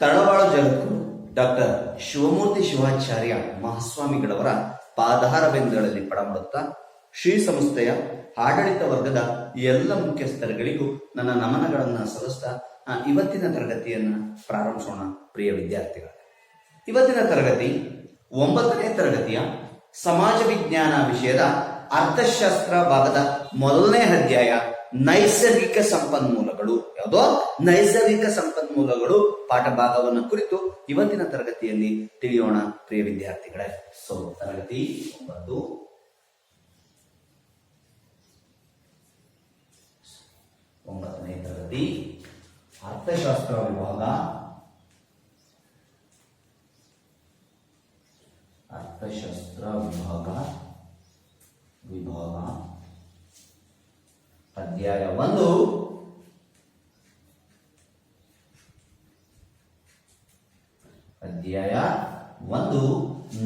ತಳವಾಳ ಜಗದ್ಗುರು doctor Shivamurthy Shivacharya ಮಹಾಸ್ವಾಮಿಗಳವರ ಪಾದಾರವೆಂದುಗಳಲ್ಲಿ ಪಡಮಾಡುತ್ತಾ ಶ್ರೀ ಸಂಸ್ಥೆಯ ಆಡಳಿತ ವರ್ಗದ ಎಲ್ಲ ಮುಖ್ಯಸ್ಥರುಗಳಿಗೂ ನನ್ನ ನಮನಗಳನ್ನ ಸಲ್ಲಿಸ್ತಾ ಇವತ್ತಿನ ತರಗತಿಯನ್ನ ಪ್ರಾರಂಭಿಸೋಣ, ಪ್ರಿಯ ವಿದ್ಯಾರ್ಥಿಗಳ. ಇವತ್ತಿನ ತರಗತಿ ಒಂಬತ್ತನೇ ತರಗತಿಯ ಸಮಾಜ ವಿಜ್ಞಾನ ವಿಷಯದ ಅರ್ಥಶಾಸ್ತ್ರ ಭಾಗದ ಮೊದಲನೇ ಅಧ್ಯಾಯ ನೈಸರ್ಗಿಕ ಸಂಪನ್ಮೂಲಗಳು. ಯಾವುದೋ? ನೈಸರ್ಗಿಕ ಸಂಪನ್ಮೂಲಗಳು ಪಾಠ ಭಾಗವನ್ನು ಕುರಿತು ಇವತ್ತಿನ ತರಗತಿಯಲ್ಲಿ ತಿಳಿಯೋಣ ಪ್ರಿಯ ವಿದ್ಯಾರ್ಥಿಗಳೇ. ಸೊ, ತರಗತಿ ಒಂಬತ್ತು. ಒಂಬತ್ತನೇ ತರಗತಿ. ಅರ್ಥಶಾಸ್ತ್ರ ವಿಭಾಗ ಅರ್ಥಶಾಸ್ತ್ರ ವಿಭಾಗ ವಿಭಾಗ ಅಧ್ಯಾಯ ಒಂದು ಅಧ್ಯಾಯ ಒಂದು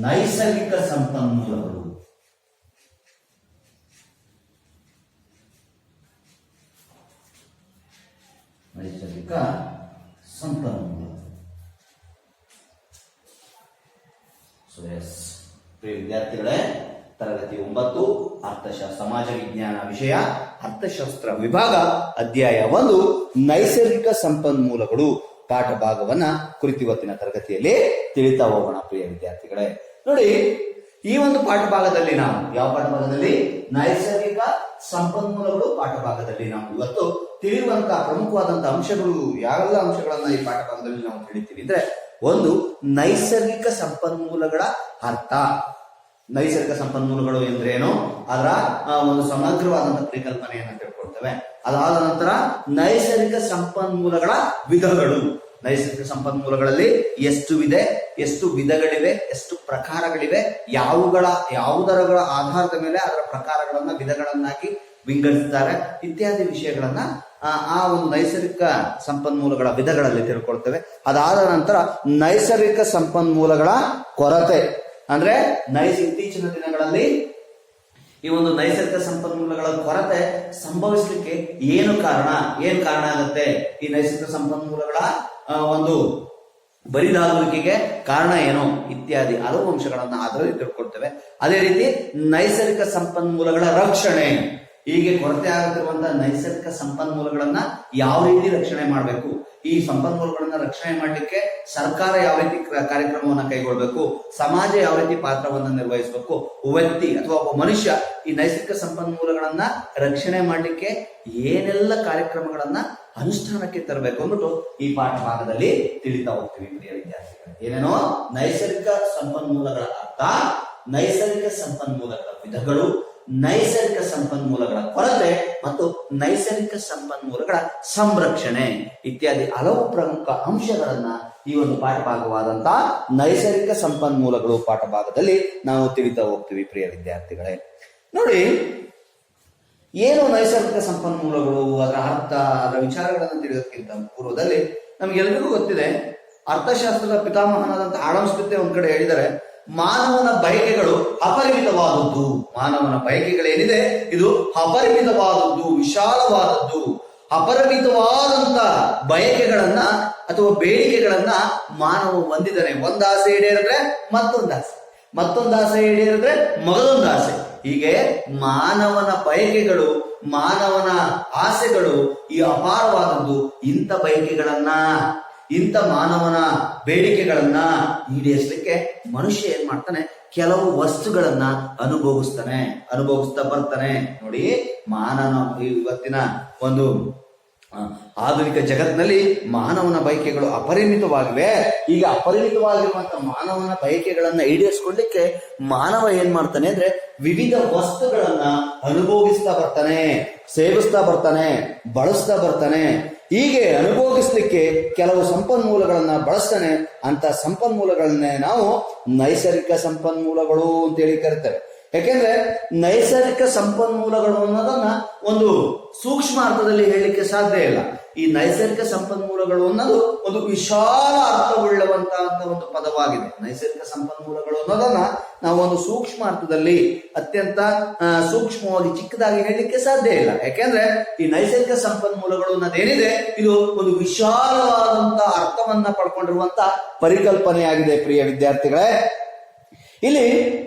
ನೈಸರ್ಗಿಕ ಸಂಪನ್ಮೂಲಗಳು ನೈಸರ್ಗಿಕ ಸಂಪನ್ಮೂಲ ಸೊ ಎಸ್ ಪ್ರಿಯ ವಿದ್ಯಾರ್ಥಿಗಳೇ ತರಗತಿ ಒಂಬತ್ತು ಅರ್ಥಶಾಸ್ತ್ರ ಸಮಾಜ ವಿಜ್ಞಾನ ವಿಷಯ, ಅರ್ಥಶಾಸ್ತ್ರ ವಿಭಾಗ, ಅಧ್ಯಾಯ ಒಂದು, ನೈಸರ್ಗಿಕ ಸಂಪನ್ಮೂಲಗಳು. ಪಾಠ ಭಾಗವನ್ನ ಕುರಿತಿವತ್ತಿನ ತರಗತಿಯಲ್ಲಿ ತಿಳಿತಾ ಹೋಗೋಣ, ಪ್ರಿಯ ವಿದ್ಯಾರ್ಥಿಗಳೇ. ನೋಡಿ, ಈ ಒಂದು ಪಾಠ ಭಾಗದಲ್ಲಿ ನಾವು, ಯಾವ ಪಾಠ ಭಾಗದಲ್ಲಿ? ನೈಸರ್ಗಿಕ ಸಂಪನ್ಮೂಲಗಳು ಪಾಠ ಭಾಗದಲ್ಲಿ ನಾವು ಇವತ್ತು ತಿಳಿಯುವಂತಹ ಪ್ರಮುಖವಾದಂತಹ ಅಂಶಗಳು, ಯಾವೆಲ್ಲ ಅಂಶಗಳನ್ನ ಈ ಪಾಠ ಭಾಗದಲ್ಲಿ ನಾವು ತಿಳಿತೀವಿ ಅಂದ್ರೆ, ಒಂದು ನೈಸರ್ಗಿಕ ಸಂಪನ್ಮೂಲಗಳ ಅರ್ಥ. ನೈಸರ್ಗಿಕ ಸಂಪನ್ಮೂಲಗಳು ಎಂದ್ರೇನು? ಅದರ ಒಂದು ಸಮಗ್ರವಾದಂತಹ ಪರಿಕಲ್ಪನೆಯನ್ನು ತಿಳ್ಕೊಳ್ತೇವೆ ಅದಾದ ನಂತರ ನೈಸರ್ಗಿಕ ಸಂಪನ್ಮೂಲಗಳ ವಿಧಗಳು. ನೈಸರ್ಗಿಕ ಸಂಪನ್ಮೂಲಗಳಲ್ಲಿ ಎಷ್ಟು ವಿಧ ಎಷ್ಟು ವಿಧಗಳಿವೆ ಎಷ್ಟು ಪ್ರಕಾರಗಳಿವೆ ಯಾವುಗಳ ಯಾವುದರಗಳ ಆಧಾರದ ಮೇಲೆ ಅದರ ಪ್ರಕಾರಗಳನ್ನ ವಿಧಗಳನ್ನಾಗಿ ವಿಂಗಡಿಸುತ್ತಾರೆ ಇತ್ಯಾದಿ ವಿಷಯಗಳನ್ನ ಆ, ಆ ಒಂದು ನೈಸರ್ಗಿಕ ಸಂಪನ್ಮೂಲಗಳ ವಿಧಗಳಲ್ಲಿ ತಿಳ್ಕೊಳ್ತೇವೆ. ಅದಾದ ನಂತರ ನೈಸರ್ಗಿಕ ಸಂಪನ್ಮೂಲಗಳ ಕೊರತೆ. ಅಂದ್ರೆ ನೈಸ್ ಇತ್ತೀಚಿನ ದಿನಗಳಲ್ಲಿ ಈ ಒಂದು ನೈಸರ್ಗಿಕ ಸಂಪನ್ಮೂಲಗಳ ಕೊರತೆ ಸಂಭವಿಸಲಿಕ್ಕೆ ಏನು ಕಾರಣ? ಏನ್ ಕಾರಣ ಆಗುತ್ತೆ? ಈ ನೈಸರ್ಗಿಕ ಸಂಪನ್ಮೂಲಗಳ ಒಂದು ಬರಿದಾಗುವಿಕೆಗೆ ಕಾರಣ ಏನು? ಇತ್ಯಾದಿ ಹಲವು ಅಂಶಗಳನ್ನ ಅದರಲ್ಲಿ ತಿಳ್ಕೊಳ್ತೇವೆ. ಅದೇ ರೀತಿ ನೈಸರ್ಗಿಕ ಸಂಪನ್ಮೂಲಗಳ ರಕ್ಷಣೆ. ಹೀಗೆ ಕೊರತೆ ಆಗುತ್ತಿರುವಂತಹ ನೈಸರ್ಗಿಕ ಸಂಪನ್ಮೂಲಗಳನ್ನ ಯಾವ ರೀತಿ ರಕ್ಷಣೆ ಮಾಡಬೇಕು? ಈ ಸಂಪನ್ಮೂಲಗಳನ್ನ ರಕ್ಷಣೆ ಮಾಡಲಿಕ್ಕೆ ಸರ್ಕಾರ ಯಾವ ರೀತಿ ಕ್ರ- ಕಾರ್ಯಕ್ರಮವನ್ನ ಕೈಗೊಳ್ಬೇಕು, ಸಮಾಜ ಯಾವ ರೀತಿ ಪಾತ್ರವನ್ನ ನಿರ್ವಹಿಸಬೇಕು, ವ್ಯಕ್ತಿ ಅಥವಾ ಒಬ್ಬ ಮನುಷ್ಯ ಈ ನೈಸರ್ಗಿಕ ಸಂಪನ್ಮೂಲಗಳನ್ನ ರಕ್ಷಣೆ ಮಾಡಲಿಕ್ಕೆ ಏನೆಲ್ಲ ಕಾರ್ಯಕ್ರಮಗಳನ್ನ ಅನುಷ್ಠಾನಕ್ಕೆ ತರಬೇಕು ಅಂದ್ಬಿಟ್ಟು ಈ ಪಾಠ ಭಾಗದಲ್ಲಿ ತಿಳಿತಾ ಹೋಗ್ತೀವಿ ಪ್ರಿಯ ವಿದ್ಯಾರ್ಥಿಗಳು. ಏನೇನೋ? ನೈಸರ್ಗಿಕ ಸಂಪನ್ಮೂಲಗಳ ಅರ್ಥ, ನೈಸರ್ಗಿಕ ಸಂಪನ್ಮೂಲಗಳ ವಿಧಗಳು ನೈಸರ್ಗಿಕ ಸಂಪನ್ಮೂಲಗಳ ಕೊರತೆ ಮತ್ತು ನೈಸರ್ಗಿಕ ಸಂಪನ್ಮೂಲಗಳ ಸಂರಕ್ಷಣೆ ಇತ್ಯಾದಿ ಹಲವು ಪ್ರಮುಖ ಅಂಶಗಳನ್ನ ಈ ಒಂದು ಪಾಠ ಭಾಗವಾದಂತಹ ನೈಸರ್ಗಿಕ ಸಂಪನ್ಮೂಲಗಳು ಪಾಠ ಭಾಗದಲ್ಲಿ ನಾವು ತಿಳಿತಾ ಹೋಗ್ತೀವಿ ಪ್ರಿಯ ವಿದ್ಯಾರ್ಥಿಗಳೇ. ನೋಡಿ, ಏನು ನೈಸರ್ಗಿಕ ಸಂಪನ್ಮೂಲಗಳು ಅದರ ಅರ್ಥ, ಅದರ ವಿಚಾರಗಳನ್ನು ತಿಳಿಯೋದಕ್ಕಿಂತ ಪೂರ್ವದಲ್ಲಿ ನಮಗೆಲ್ಲರಿಗೂ ಗೊತ್ತಿದೆ. ಅರ್ಥಶಾಸ್ತ್ರದ ಪಿತಾಮಹನಾದಂತಹ ಆಡಮ್ ಒಂದ್ ಕಡೆ ಹೇಳಿದರೆ ಮಾನವನ ಬಯಕೆಗಳು ಅಪರಿಮಿತವಾದದ್ದು. ಮಾನವನ ಬಯಕೆಗಳೇನಿದೆ ಇದು ಅಪರಿಮಿತವಾದದ್ದು, ವಿಶಾಲವಾದದ್ದು. ಅಪರಿಮಿತವಾದಂತ ಬಯಕೆಗಳನ್ನ ಅಥವಾ ಬೇಡಿಕೆಗಳನ್ನ ಮಾನವ ಹೊಂದಿದ್ದಾನೆ. ಒಂದಾಸೆ ಈಡೇರಿದ್ರೆ ಮತ್ತೊಂದು ಆಸೆ. ಮತ್ತೊಂದು ಆಸೆ ಈಡೇರಿದ್ರೆ ಮಗದೊಂದು ಆಸೆ. ಹೀಗೆ ಮಾನವನ ಬಯಕೆಗಳು, ಮಾನವನ ಆಸೆಗಳು ಈ ಅಪಾರವಾದದ್ದು ಇಂಥ ಬಯಕೆಗಳನ್ನ ಇಂಥ ಮಾನವನ ಬೇಡಿಕೆಗಳನ್ನ ಈಡೇರಿಸಲಿಕ್ಕೆ ಮನುಷ್ಯ ಏನ್ ಮಾಡ್ತಾನೆ? ಕೆಲವು ವಸ್ತುಗಳನ್ನ ಅನುಭವಿಸ್ತಾನೆ ಅನುಭವಿಸ್ತಾ ಬರ್ತಾನೆ. ನೋಡಿ ಮಾನವ ಇವತ್ತಿನ ಒಂದು ಆಧುನಿಕ ಜಗತ್ತಿನಲ್ಲಿ ಮಾನವನ ಬಯಕೆಗಳು ಅಪರಿಮಿತವಾಗಿವೆ. ಈಗ ಅಪರಿಮಿತವಾಗಿರುವಂತ ಮಾನವನ ಬಯಕೆಗಳನ್ನ ಈಡೇರಿಸ್ಕೊಳ್ಲಿಕ್ಕೆ ಮಾನವ ಏನ್ ಮಾಡ್ತಾನೆ ಅಂದ್ರೆ ವಿವಿಧ ವಸ್ತುಗಳನ್ನ ಅನುಭವಿಸ್ತಾ ಬರ್ತಾನೆ, ಸೇವಿಸ್ತಾ ಬರ್ತಾನೆ, ಬಳಸ್ತಾ ಬರ್ತಾನೆ. ಹೀಗೆ ಅನುಭೋಗಿಸ್ಲಿಕ್ಕೆ ಕೆಲವು ಸಂಪನ್ಮೂಲಗಳನ್ನ ಬಳಸ್ತಾನೆ. ಅಂತ ಸಂಪನ್ಮೂಲಗಳನ್ನೇ ನಾವು ನೈಸರ್ಗಿಕ ಸಂಪನ್ಮೂಲಗಳು ಅಂತೇಳಿ ಕರಿತೇವೆ. ಯಾಕೆಂದ್ರೆ ನೈಸರ್ಗಿಕ ಸಂಪನ್ಮೂಲಗಳು ಅನ್ನೋದನ್ನ ಒಂದು ಸೂಕ್ಷ್ಮ ಅರ್ಥದಲ್ಲಿ ಹೇಳಲಿಕ್ಕೆ ಸಾಧ್ಯ ಇಲ್ಲ. ಈ ನೈಸರ್ಗಿಕ ಸಂಪನ್ಮೂಲಗಳು ಅನ್ನೋದು ಒಂದು ವಿಶಾಲ ಅರ್ಥವುಳ್ಳವಂತಹ ಒಂದು ಪದವಾಗಿದೆ. ನೈಸರ್ಗಿಕ ಸಂಪನ್ಮೂಲಗಳು ಅನ್ನೋದನ್ನ ನಾವು ಒಂದು ಸೂಕ್ಷ್ಮ ಅರ್ಥದಲ್ಲಿ ಅತ್ಯಂತ ಸೂಕ್ಷ್ಮವಾಗಿ ಚಿಕ್ಕದಾಗಿ ಹೇಳಲಿಕ್ಕೆ ಸಾಧ್ಯ ಇಲ್ಲ. ಯಾಕೆಂದ್ರೆ ಈ ನೈಸರ್ಗಿಕ ಸಂಪನ್ಮೂಲಗಳು ಅನ್ನೋದೇನಿದೆ, ಇದು ಒಂದು ವಿಶಾಲವಾದಂತಹ ಅರ್ಥವನ್ನ ಪಡ್ಕೊಂಡಿರುವಂತ ಪರಿಕಲ್ಪನೆಯಾಗಿದೆ ಪ್ರಿಯ ವಿದ್ಯಾರ್ಥಿಗಳೇ. ಇಲ್ಲಿ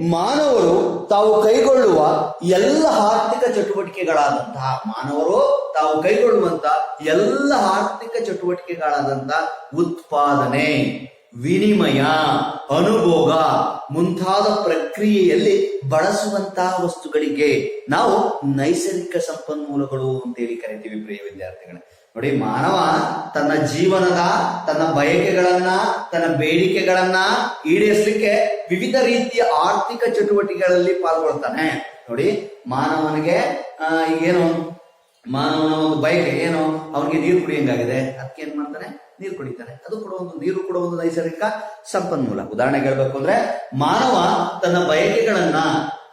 ಮಾನವರು ತಾವು ಕೈಗೊಳ್ಳುವ ಎಲ್ಲ ಆರ್ಥಿಕ ಚಟುವಟಿಕೆಗಳಾದಂತಹ ಮಾನವರು ತಾವು ಕೈಗೊಳ್ಳುವಂತ ಎಲ್ಲ ಆರ್ಥಿಕ ಚಟುವಟಿಕೆಗಳಾದಂತಹ ಉತ್ಪಾದನೆ, ವಿನಿಮಯ, ಅನುಭೋಗ ಮುಂತಾದ ಪ್ರಕ್ರಿಯೆಯಲ್ಲಿ ಬಳಸುವಂತಹ ವಸ್ತುಗಳಿಗೆ ನಾವು ನೈಸರ್ಗಿಕ ಸಂಪನ್ಮೂಲಗಳು ಅಂತೇಳಿ ಕರಿತೀವಿ ಪ್ರಿಯ ವಿದ್ಯಾರ್ಥಿಗಳೇ. ನೋಡಿ, ಮಾನವ ತನ್ನ ಜೀವನದ, ತನ್ನ ಬಯಕೆಗಳನ್ನ, ತನ್ನ ಬೇಡಿಕೆಗಳನ್ನ ಈಡೇರಿಸಲಿಕ್ಕೆ ವಿವಿಧ ರೀತಿಯ ಆರ್ಥಿಕ ಚಟುವಟಿಕೆಗಳಲ್ಲಿ ಪಾಲ್ಗೊಳ್ತಾನೆ. ನೋಡಿ, ಮಾನವನಿಗೆ ಏನು, ಮಾನವನ ಒಂದು ಬಯಕೆ ಏನು? ಅವನಿಗೆ ನೀರು ಕುಡಿಯಂಗಾಗಿದೆ. ಅದಕ್ಕೆ ಏನ್ ಮಾಡ್ತಾನೆ? ನೀರು ಕುಡಿತಾನೆ. ಅದು ಕೂಡ ಒಂದು, ನೀರು ಕೂಡ ಒಂದು ನೈಸರ್ಗಿಕ ಸಂಪನ್ಮೂಲ. ಉದಾಹರಣೆಗೆ ಹೇಳ್ಬೇಕು ಅಂದ್ರೆ, ಮಾನವ ತನ್ನ ಬಯಕೆಗಳನ್ನ,